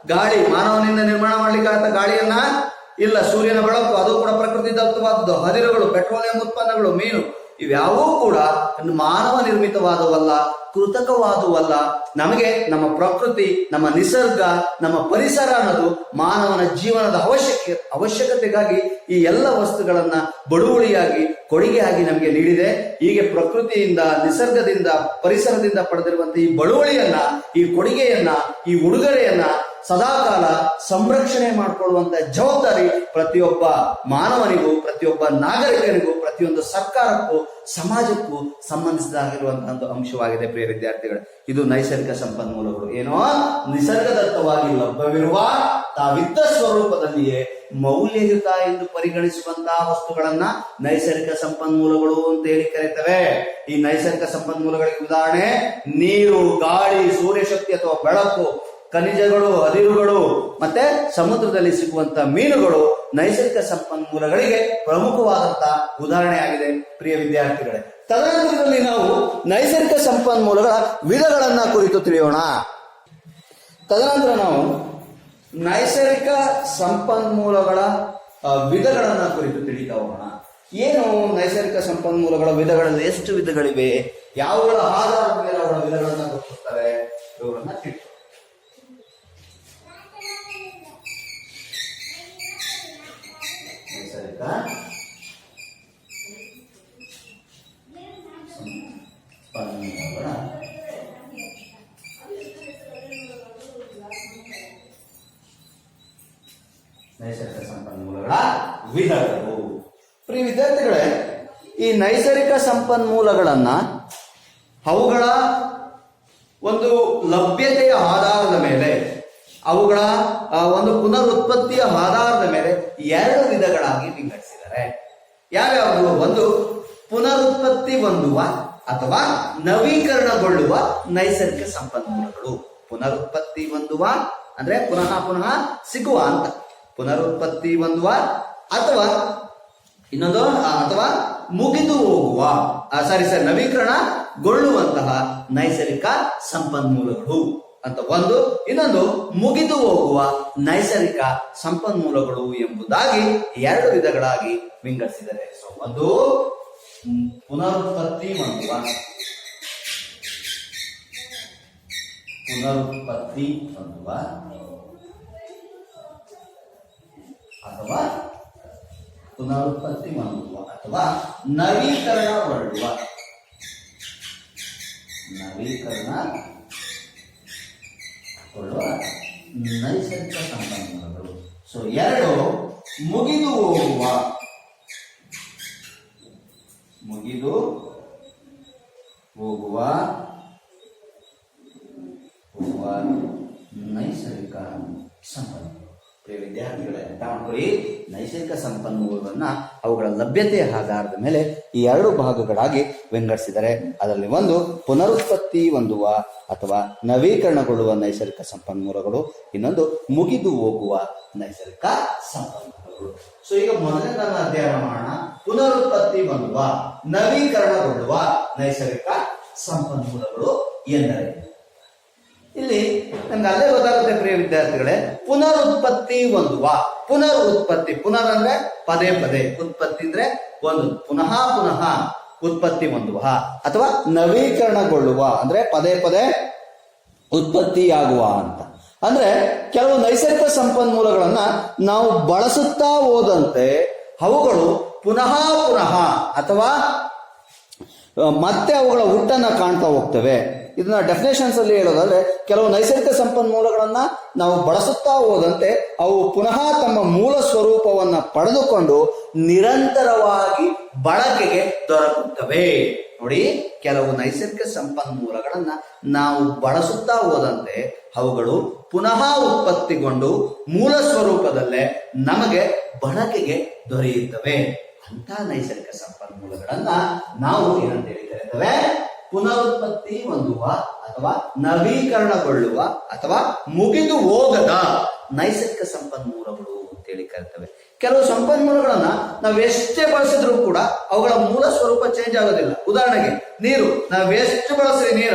ಗಾಳಿ, ಮಾನವನಿಂದ ನಿರ್ಮಾಣ ಮಾಡ್ಲಿಕ್ಕಾಗತ್ತ ಗಾಳಿಯನ್ನ? ಇಲ್ಲ, ಸೂರ್ಯನ ಬೆಳಕು, ಅದು ಕೂಡ ಪ್ರಕೃತಿ ದತ್ತವಾದದ್ದು. ಹದಿರುಗಳು ಪೆಟ್ರೋಲಿಯಂ ಉತ್ಪನ್ನಗಳು, ಮೀನು. ಇವ್ಯಾವೂ ಕೂಡ ಮಾನವ ನಿರ್ಮಿತವಾದವಲ್ಲ, ಕೃತಕವಾದವಲ್ಲ. ನಮಗೆ ನಮ್ಮ ಪ್ರಕೃತಿ, ನಮ್ಮ ನಿಸರ್ಗ, ನಮ್ಮ ಪರಿಸರ ಅನ್ನೋದು ಮಾನವನ ಜೀವನದ ಅವಶ್ಯಕ, ಅವಶ್ಯಕತೆಗಾಗಿ ಈ ಎಲ್ಲ ವಸ್ತುಗಳನ್ನ ಬಳುವಳಿಯಾಗಿ ಕೊಡುಗೆಯಾಗಿ ನಮಗೆ ನೀಡಿದೆ. ಹೀಗೆ ಪ್ರಕೃತಿಯಿಂದ, ನಿಸರ್ಗದಿಂದ, ಪರಿಸರದಿಂದ ಪಡೆದಿರುವಂತಹ ಈ ಬಳುವಳಿಯನ್ನ, ಈ ಕೊಡುಗೆಯನ್ನ, ಈ ಉಡುಗೊರೆಯನ್ನ ಸದಾಕಾಲ ಸಂರಕ್ಷಣೆ ಮಾಡಿಕೊಳ್ಳುವಂತ ಜವಾಬ್ದಾರಿ ಪ್ರತಿಯೊಬ್ಬ ಮಾನವನಿಗೂ, ಪ್ರತಿಯೊಬ್ಬ ನಾಗರಿಕನಿಗೂ, ಪ್ರತಿಯೊಂದು ಸರ್ಕಾರಕ್ಕೂ, ಸಮಾಜಕ್ಕೂ ಸಂಬಂಧಿಸಿದಾಗಿರುವಂತಹ ಒಂದು ಅಂಶವಾಗಿದೆ ಪ್ರಿಯ ವಿದ್ಯಾರ್ಥಿಗಳು. ಇದು ನೈಸರ್ಗಿಕ ಸಂಪನ್ಮೂಲಗಳು. ಏನೋ ನಿಸರ್ಗದತ್ತವಾಗಿ ಲಭ್ಯವಿರುವ ತಾವಿದ್ದ ಸ್ವರೂಪದಲ್ಲಿಯೇ ಮೌಲ್ಯಯುತ ಎಂದು ಪರಿಗಣಿಸುವಂತಹ ವಸ್ತುಗಳನ್ನ ನೈಸರ್ಗಿಕ ಸಂಪನ್ಮೂಲಗಳು ಅಂತ ಹೇಳಿ ಕರೀತವೆ. ಈ ನೈಸರ್ಗಿಕ ಸಂಪನ್ಮೂಲಗಳಿಗೆ ಉದಾಹರಣೆ, ನೀರು, ಗಾಳಿ, ಸೂರ್ಯಶಕ್ತಿ ಅಥವಾ ಬೆಳಕು ಖನಿಜಗಳು, ಅದಿರುಗಳು, ಮತ್ತೆ ಸಮುದ್ರದಲ್ಲಿ ಸಿಗುವಂತ ಮೀನುಗಳು ನೈಸರ್ಗಿಕ ಸಂಪನ್ಮೂಲಗಳಿಗೆ ಪ್ರಮುಖವಾದಂತ ಉದಾಹರಣೆಯಾಗಿದೆ, ಪ್ರಿಯ ವಿದ್ಯಾರ್ಥಿಗಳೇ. ತದನಂತರದಲ್ಲಿ ನಾವು ನೈಸರ್ಗಿಕ ಸಂಪನ್ಮೂಲಗಳ ವಿಧಗಳನ್ನ ಕುರಿತು ತಿಳಿಯೋಣ. ತದನಂತರ ನಾವು ನೈಸರ್ಗಿಕ ಸಂಪನ್ಮೂಲಗಳ ವಿಧಗಳನ್ನ ಕುರಿತು ತಿಳಿತಾ ಹೋಗೋಣ. ಏನು ನೈಸರ್ಗಿಕ ಸಂಪನ್ಮೂಲಗಳ ವಿಧಗಳಲ್ಲಿ ಎಷ್ಟು ವಿಧಗಳಿವೆ? ಯಾವುಗಳ ಆಧಾರದ ಮೇಲೆ ಅವರ ವಿಧಗಳನ್ನ ಗುರುತಿಸ್ತಾರೆ ಇವುಗಳನ್ನ ತಿಳ್ಕೊ ನೈಸರ್ಗಿಕ ಸಂಪನ್ಮೂಲಗಳ ನೈಸರ್ಗಿಕ ಸಂಪನ್ಮೂಲಗಳ ವಿಧಗಳು. ಪ್ರಿಯ ವಿದ್ಯಾರ್ಥಿಗಳೇ, ಈ ನೈಸರ್ಗಿಕ ಸಂಪನ್ಮೂಲಗಳನ್ನ ಅವುಗಳ ಒಂದು ಲಭ್ಯತೆಯ ಆಧಾರದ ಮೇಲೆ, ಅವುಗಳ ಒಂದು ಪುನರುತ್ಪತ್ತಿಯ ಆಧಾರದ ಮೇಲೆ ಎರಡು ವಿಧಗಳಾಗಿ ವಿಂಗಡಿಸಿದ್ದಾರೆ. ಯಾವ್ಯಾವುದು? ಒಂದು ಪುನರುತ್ಪತ್ತಿ ಹೊಂದುವ ಅಥವಾ ನವೀಕರಣಗೊಳ್ಳುವ ನೈಸರ್ಗಿಕ ಸಂಪನ್ಮೂಲಗಳು. ಪುನರುತ್ಪತ್ತಿ ಹೊಂದುವ, ಅಂದ್ರೆ ಪುನಃ ಪುನಃ ಸಿಗುವ ಅಂತ. ಪುನರುತ್ಪತ್ತಿ ಹೊಂದುವ ಅಥವಾ ಇನ್ನೊಂದು ಅಥವಾ ಮುಗಿದು ಹೋಗುವ ಸಾರಿ ಸರ್ ನವೀಕರಣಗೊಳ್ಳುವಂತಹ ನೈಸರ್ಗಿಕ ಸಂಪನ್ಮೂಲಗಳು ಅಂತ ಒಂದು, ಇನ್ನೊಂದು ಮುಗಿದು ಹೋಗುವ ನೈಸರ್ಗಿಕ ಸಂಪನ್ಮೂಲಗಳು ಎಂಬುದಾಗಿ ಎರಡು ವಿಧಗಳಾಗಿ ವಿಂಗಡಿಸಿದರೆ ಸೊ ಒಂದು ಪುನರುತ್ಪತ್ತಿ ಮಂತ್ರ ಪುನರುತ್ಪತ್ತಿ ಮಂತ್ರ ಅಥವಾ ಪುನರುತ್ಪತ್ತಿ ಮಂತ್ರ ಅಥವಾ ನವೀಕರಣಗೊಳ್ಳುವ ನವೀಕರಣಗೊಳ್ಳುವ ನೈಸರ್ಗಿಕ ಸಂಪನ್ಮೂಲಗಳು. ಸೊ ಎರಡು ಮುಗಿದು ಹೋಗುವ. ಮುಗಿದು ಹೋಗುವ ಹೋಗುವ ನೈಸರ್ಗಿಕ ಸಂಪನ್ಮೂಲ. ವಿದ್ಯಾರ್ಥಿಗಳೇ ಮಾಡ್ಕೊಳ್ಳಿ ನೈಸರ್ಗಿಕ ಸಂಪನ್ಮೂಲಗಳನ್ನ ಅವುಗಳ ಲಭ್ಯತೆಯ ಆಧಾರದ ಮೇಲೆ ಈ ಎರಡು ಭಾಗಗಳಾಗಿ ವಿಂಗಡಿಸಿದರೆ ಅದರಲ್ಲಿ ಒಂದು ಪುನರುತ್ಪತ್ತಿ ಹೊಂದುವ ಅಥವಾ ನವೀಕರಣಗೊಳ್ಳುವ ನೈಸರ್ಗಿಕ ಸಂಪನ್ಮೂಲಗಳು, ಇನ್ನೊಂದು ಮುಗಿದು ಹೋಗುವ ನೈಸರ್ಗಿಕ ಸಂಪನ್ಮೂಲಗಳು. ಸೊ ಈಗ ಮೊದಲನೇ ಅಧ್ಯಯನ ಮಾಡೋಣ. ಪುನರುತ್ಪತ್ತಿ ಹೊಂದುವ, ನವೀಕರಣಗೊಳ್ಳುವ ನೈಸರ್ಗಿಕ ಸಂಪನ್ಮೂಲಗಳು ಎಂದರೆ? ಇಲ್ಲಿ ನಮ್ಗೆ ಅಲ್ಲೇ ಗೊತ್ತಾಗುತ್ತೆ ಪ್ರಿಯ ವಿದ್ಯಾರ್ಥಿಗಳೇ, ಪುನರುತ್ಪತ್ತಿ ಹೊಂದುವ ಪುನರ್ ಉತ್ಪತ್ತಿ ಪುನರ್ ಅಂದ್ರೆ ಪದೇ ಪದೇ, ಉತ್ಪತ್ತಿ ಅಂದ್ರೆ ಒಂದು, ಪುನಃ ಪುನಃ ಉತ್ಪತ್ತಿ ಹೊಂದುವ ಅಥವಾ ನವೀಕರಣಗೊಳ್ಳುವ, ಅಂದ್ರೆ ಪದೇ ಪದೇ ಉತ್ಪತ್ತಿಯಾಗುವ ಅಂತ. ಅಂದ್ರೆ ಕೆಲವು ನೈಸರ್ಗಿಕ ಸಂಪನ್ಮೂಲಗಳನ್ನ ನಾವು ಬಳಸುತ್ತಾ ಹೋದಂತೆ ಅವುಗಳು ಪುನಃ ಪುನಃ ಅಥವಾ ಮತ್ತೆ ಅವುಗಳ ಹುಟ್ಟನ್ನು ಕಾಣ್ತಾ ಹೋಗ್ತವೆ. ಇದನ್ನ ಡೆಫಿನೇಷನ್ಸ್ ಅಲ್ಲಿ ಹೇಳೋದಾದ್ರೆ, ಕೆಲವು ನೈಸರ್ಗಿಕ ಸಂಪನ್ಮೂಲಗಳನ್ನ ನಾವು ಬಳಸುತ್ತಾ ಹೋದಂತೆ ಅವು ಪುನಃ ತಮ್ಮ ಮೂಲ ಸ್ವರೂಪವನ್ನ ಪಡೆದುಕೊಂಡು ನಿರಂತರವಾಗಿ ಬಳಕೆಗೆ ದೊರಕುತ್ತವೆ. ನೋಡಿ, ಕೆಲವು ನೈಸರ್ಗಿಕ ಸಂಪನ್ಮೂಲಗಳನ್ನ ನಾವು ಬಳಸುತ್ತಾ ಹೋದಂತೆ ಅವುಗಳು ಪುನಃ ಉತ್ಪತ್ತಿಗೊಂಡು ಮೂಲ ಸ್ವರೂಪದಲ್ಲೇ ನಮಗೆ ಬಳಕೆಗೆ ದೊರೆಯುತ್ತವೆ. ಅಂತ ನೈಸರ್ಗಿಕ ಸಂಪನ್ಮೂಲಗಳನ್ನ ನಾವು ಏನಂತ ಹೇಳಿ ಕರೀತೇವೆ ಪುನರುತ್ಪತ್ತಿ ಹೊಂದುವ ಅಥವಾ ನವೀಕರಣಗೊಳ್ಳುವ ಅಥವಾ ಮುಗಿದು ಹೋಗದ ನೈಸರ್ಗಿಕ ಸಂಪನ್ಮೂಲಗಳು ಅಂತೇಳಿ ಕರಿತವೆ. ಕೆಲವು ಸಂಪನ್ಮೂಲಗಳನ್ನ ನಾವು ಎಷ್ಟೇ ಬಳಸಿದ್ರು ಕೂಡ ಅವುಗಳ ಮೂಲ ಸ್ವರೂಪ ಚೇಂಜ್ ಆಗೋದಿಲ್ಲ. ಉದಾಹರಣೆಗೆ, ನೀರು. ನಾವು ಎಷ್ಟು ಬಳಸಿದ್ರೆ ನೀರ?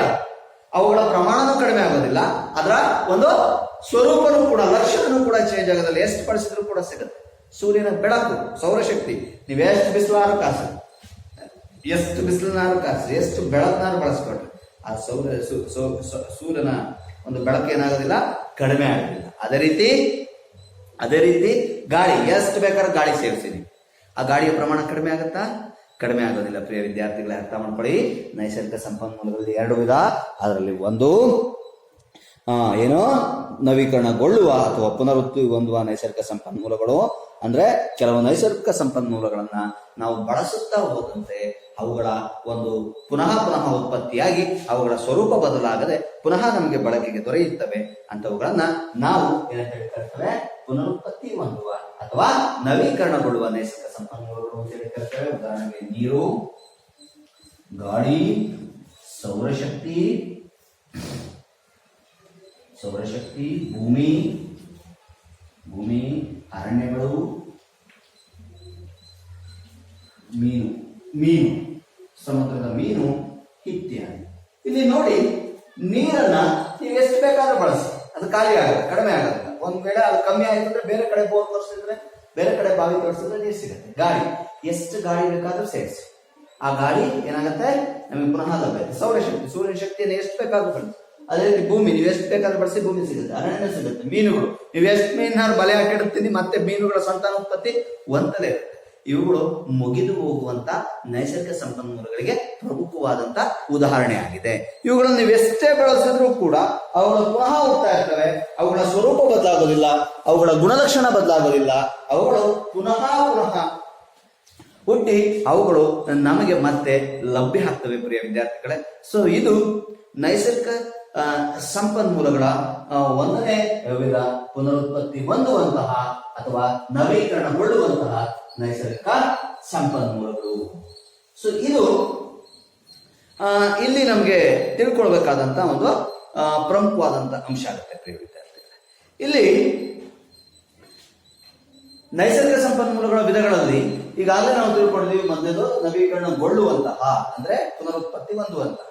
ಅವುಗಳ ಪ್ರಮಾಣನೂ ಕಡಿಮೆ ಆಗೋದಿಲ್ಲ. ಅದರ ಒಂದು ಸ್ವರೂಪನೂ ಕೂಡ, ಲಕ್ಷಣನೂ ಕೂಡ ಚೇಂಜ್ ಆಗೋದಿಲ್ಲ. ಎಷ್ಟು ಬಳಸಿದ್ರು ಕೂಡ ಸಿಗುತ್ತೆ. ಸೂರ್ಯನ ಬೆಳಕು, ಸೌರಶಕ್ತಿ. ನೀವು ಎಷ್ಟು ಬಿಸಿಲಾರು ಕಾಸು? ಎಷ್ಟು ಬಿಸಿಲನ್ನಾರು ಕಾಸು? ಎಷ್ಟು ಬೆಳಕನ್ನಾರು ಬಳಸ್ಕೊಟ್ರಿ? ಆ ಸೌರ ಸೂರ್ಯನ ಒಂದು ಬೆಳಕು ಏನಾಗೋದಿಲ್ಲ? ಕಡಿಮೆ ಆಗೋದಿಲ್ಲ. ಅದೇ ರೀತಿ ಅದೇ ರೀತಿ ಗಾಳಿ, ಎಷ್ಟು ಬೇಕಾದ್ರೂ ಗಾಳಿ ಸೇರಿಸಿರಿ. ಆ ಗಾಳಿಯ ಪ್ರಮಾಣ ಕಡಿಮೆ ಆಗುತ್ತಾ? ಕಡಿಮೆ ಆಗೋದಿಲ್ಲ. ಪ್ರಿಯ ವಿದ್ಯಾರ್ಥಿಗಳೇ, ಅರ್ಥ ಮಾಡ್ಕೊಳ್ಳಿ. ನೈಸರ್ಗಿಕ ಸಂಪನ್ಮೂಲಗಳಲ್ಲಿ ಎರಡು ವಿಧ. ಅದರಲ್ಲಿ ಒಂದು ಏನು ನವೀಕರಣಗೊಳ್ಳುವ ಅಥವಾ ಪುನರುತ್ತಿ ಹೊಂದುವ ನೈಸರ್ಗಿಕ ಸಂಪನ್ಮೂಲಗಳು ಅಂದ್ರೆ ಕೆಲವು ನೈಸರ್ಗಿಕ ಸಂಪನ್ಮೂಲಗಳನ್ನ ನಾವು ಬಳಸುತ್ತಾ ಹೋದಂತೆ ಅವುಗಳ ಒಂದು ಪುನಃ ಪುನಃ ಉತ್ಪತ್ತಿಯಾಗಿ ಅವುಗಳ ಸ್ವರೂಪ ಬದಲಾಗದೆ ಪುನಃ ನಮಗೆ ಬಳಕೆಗೆ ದೊರೆಯುತ್ತವೆ. ಅಂತವುಗಳನ್ನ ನಾವು ಏನಂತ ಹೇಳಿ ಕರಿತೇವೆ? ಪುನರುತ್ಪತ್ತಿ ಹೊಂದುವ ಅಥವಾ ನವೀಕರಣಗೊಳ್ಳುವ ನೈಸರ್ಗಿಕ ಸಂಪನ್ಮೂಲಗಳು ಅಂತ ಹೇಳಿ ಕರಿತೇವೆ. ಉದಾಹರಣೆಗೆ ನೀರು, ಗಾಳಿ, ಸೌರಶಕ್ತಿ ಸೌರಶಕ್ತಿ, ಭೂಮಿ ಭೂಮಿ, ಅರಣ್ಯಗಳು, ಮೀನು ಮೀನು, ಸಮುದ್ರದ ಮೀನು ಇತ್ಯಾದಿ. ಇಲ್ಲಿ ನೋಡಿ ನೀರನ್ನ ನೀವು ಎಷ್ಟು ಬೇಕಾದ್ರೂ ಬಳಸಿ. ಅದು ಖಾಲಿ ಆಗಲ್ಲ, ಕಡಿಮೆ ಆಗುತ್ತೆ ಒಂದ್ ವೇಳೆ ಅದು ಕಮ್ಮಿ ಆಯ್ತು ಅಂದ್ರೆ ಬೇರೆ ಕಡೆ ಬೋರ್ ತೋರಿಸಿದ್ರೆ, ಬೇರೆ ಕಡೆ ಬಾವಿ ತೋರಿಸಿದ್ರೆ ನೀರು ಸಿಗುತ್ತೆ. ಗಾಳಿ, ಎಷ್ಟು ಗಾಳಿ ಬೇಕಾದ್ರೂ ಸೇರಿಸಿ. ಆ ಗಾಳಿ ಏನಾಗುತ್ತೆ? ನಮಗೆ ಪುನಃ ಲಭ್ಯ ಸೌರಶಕ್ತಿ, ಸೂರ್ಯನ ಶಕ್ತಿಯನ್ನು ಎಷ್ಟು ಬೇಕಾದ್ರೂ ಬಳಸಿ. ಅದೇ ರೀತಿ ಭೂಮಿ, ನೀವು ಎಷ್ಟು ಬೇಕಾದ್ರೂ ಬಳಸಿ ಭೂಮಿ ಸಿಗುತ್ತೆ. ಅರಣ್ಯ ಸಿಗುತ್ತೆ. ಮೀನುಗಳು. ನೀವು ಎಷ್ಟು ಮೀನಾರು ಬಲೆ ಹಾಕಿಡುತ್ತೀನಿ ಮತ್ತೆ ಮೀನುಗಳ ಸಂತಾನೋತ್ಪತ್ತಿ ಒಂತಲೇ ಇವುಗಳು ಮುಗಿದು ಹೋಗುವಂತ ನೈಸರ್ಗಿಕ ಸಂಪನ್ಮೂಲಗಳಿಗೆ ಪ್ರಮುಖವಾದಂತ ಉದಾಹರಣೆ ಆಗಿದೆ. ಇವುಗಳನ್ನು ನೀವು ಎಷ್ಟೇ ಬಳಸಿದ್ರೂ ಕೂಡ ಅವುಗಳು ಪುನಃ ಹೋಗ್ತಾ ಇರ್ತವೆ. ಅವುಗಳ ಸ್ವರೂಪ ಬದಲಾಗೋದಿಲ್ಲ. ಅವುಗಳ ಗುಣಲಕ್ಷಣ ಬದಲಾಗೋದಿಲ್ಲ. ಅವುಗಳು ಪುನಃ ಪುನಃ ಹುಟ್ಟಿ ಅವುಗಳು ನಮಗೆ ಮತ್ತೆ ಲಭ್ಯ ಆಗ್ತವೆ, ಪ್ರಿಯ ವಿದ್ಯಾರ್ಥಿಗಳೇ. ಸೊ ಇದು ನೈಸರ್ಗಿಕ ಸಂಪನ್ಮೂಲಗಳ ಒಂದನೇ ವಿಧ ಪುನರುತ್ಪತ್ತಿ ಹೊಂದುವಂತಹ ಅಥವಾ ನವೀಕರಣಗೊಳ್ಳುವಂತಹ ನೈಸರ್ಗಿಕ ಸಂಪನ್ಮೂಲಗಳು. ಸೊ ಇದು ಇಲ್ಲಿ ನಮಗೆ ತಿಳ್ಕೊಳ್ಬೇಕಾದಂತ ಒಂದು ಪ್ರಮುಖವಾದಂತಹ ಪ್ರಮುಖವಾದಂತ ಅಂಶ ಆಗುತ್ತೆ ಪ್ರಿಯ ವಿದ್ಯಾರ್ಥಿಗಳೇ. ಇಲ್ಲಿ ನೈಸರ್ಗಿಕ ಸಂಪನ್ಮೂಲಗಳ ವಿಧಗಳಲ್ಲಿ ಈಗಾಗಲೇ ನಾವು ತಿಳ್ಕೊಂಡಿದ್ದೀವಿ ಮೊದಲೇದು ನವೀಕರಣಗೊಳ್ಳುವಂತಹ, ಅಂದ್ರೆ ಪುನರುತ್ಪತ್ತಿ ಹೊಂದುವಂತಹ.